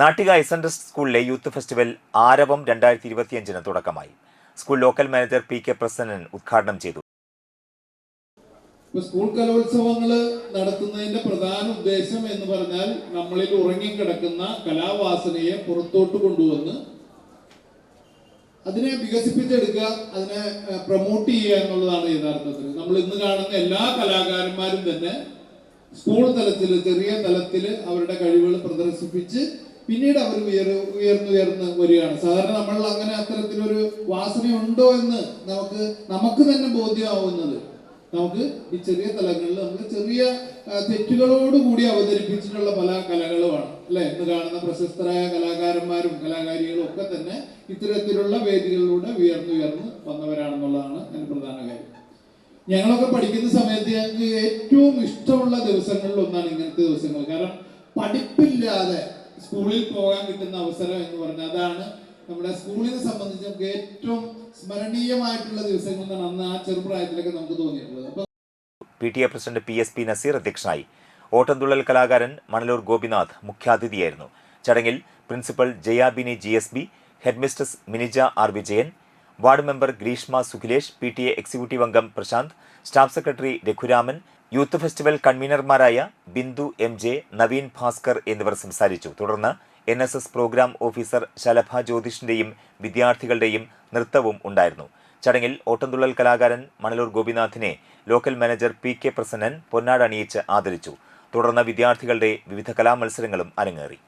Nattika S സ്കൂളിലെ youth festival ആരവം രണ്ടായിരത്തി ഇരുപത്തിയഞ്ചിന് തുടക്കമായി. School local manager P K Prasannan ഉദ്ഘാടനം ചെയ്തു. സ്കൂൾ കലോത്സവങ്ങൾ നടത്തുന്നതിന്റെ പ്രധാന ഉദ്ദേശം എന്ന് പറഞ്ഞാൽ നമ്മളിൽ ഉറങ്ങിക്കിടക്കുന്ന കലാവാസനയെ പുറത്തോട്ട് കൊണ്ടുവന്ന് അതിനെ വികസിപ്പിച്ചെടുക്കുക അതിനെ പ്രൊമോട്ട് ചെയ്യുക എന്നുള്ളതാണ് യഥാർത്ഥത്തിൽ. നമ്മൾ ഇന്ന് കാണുന്ന എല്ലാ കലാകാരന്മാരും തന്നെ സ്കൂൾ തലത്തിൽ ചെറിയ തലത്തിൽ അവരുടെ കഴിവുകൾ പ്രദർശിപ്പിച്ച് പിന്നീട് അവർ ഉയർ ഉയർന്നുയർന്ന് വരികയാണ്. സാധാരണ നമ്മൾ അങ്ങനെ അത്തരത്തിലൊരു വാസന ഉണ്ടോ എന്ന് നമുക്ക് നമുക്ക് തന്നെ ബോധ്യമാവുന്നത്. നമുക്ക് ഈ ചെറിയ തലങ്ങളിൽ നമുക്ക് ചെറിയ തെറ്റുകളോട് തെറ്റുകളോടുകൂടി അവതരിപ്പിച്ചിട്ടുള്ള പല കലകളുമാണ്. അല്ലെ? ഇന്ന് കാണുന്ന പ്രശസ്തരായ കലാകാരന്മാരും കലാകാരികളും ഒക്കെ തന്നെ ഇത്തരത്തിലുള്ള വേദികളിലൂടെ ഉയർന്നുയർന്ന് വന്നവരാണെന്നുള്ളതാണ് അതിന് പ്രധാന കാര്യം. ഞങ്ങളൊക്കെ പഠിക്കുന്ന സമയത്ത് ഞങ്ങൾക്ക് ഏറ്റവും ഇഷ്ടമുള്ള ദിവസങ്ങളിൽ ഒന്നാണ് ഇങ്ങനത്തെ ദിവസങ്ങൾ. കാരണം പഠിപ്പില്ലാതെ സ്കൂളിൽ പോകാൻ കിട്ടുന്ന അവസരം എന്ന് പറഞ്ഞാൽ അതാണ് നമ്മുടെ സ്കൂളിനെ സംബന്ധിച്ച് നമുക്ക് ഏറ്റവും സ്മരണീയമായിട്ടുള്ള ദിവസങ്ങൾ എന്നാണ് അന്ന് ആ ചെറുപ്രായത്തിലൊക്കെ നമുക്ക് തോന്നിയിട്ടുള്ളത്. P T A president P S P Naseer അധ്യക്ഷനായി. ഓട്ടംതുള്ളൽ കലാകാരൻ മണലൂർ ഗോപിനാഥ് മുഖ്യാതിഥിയായിരുന്നു. ചടങ്ങിൽ principal Jayabini G S B headmistress Minija R Vijayan ward member Greeshma Sukhilesh P T A executive അംഗം Prashanth staff secretary Raghuraman youth festival കൺവീനർമാരായ Bindu M J Naveen Bhaskar എന്നിവർ സംസാരിച്ചു. തുടർന്ന് N S S programme officer Shalabha ജ്യോതിഷിന്റെയും വിദ്യാർത്ഥികളുടെയും നൃത്തവും ഉണ്ടായിരുന്നു. ചടങ്ങിൽ ഓട്ടംതുള്ളൽ കലാകാരൻ Manalur ഗോപിനാഥിനെ local manager P K Prasannan പൊന്നാട അണിയിച്ച് ആദരിച്ചു. തുടർന്ന് വിദ്യാർത്ഥികളുടെ വിവിധ കലാമത്സരങ്ങളും അരങ്ങേറി.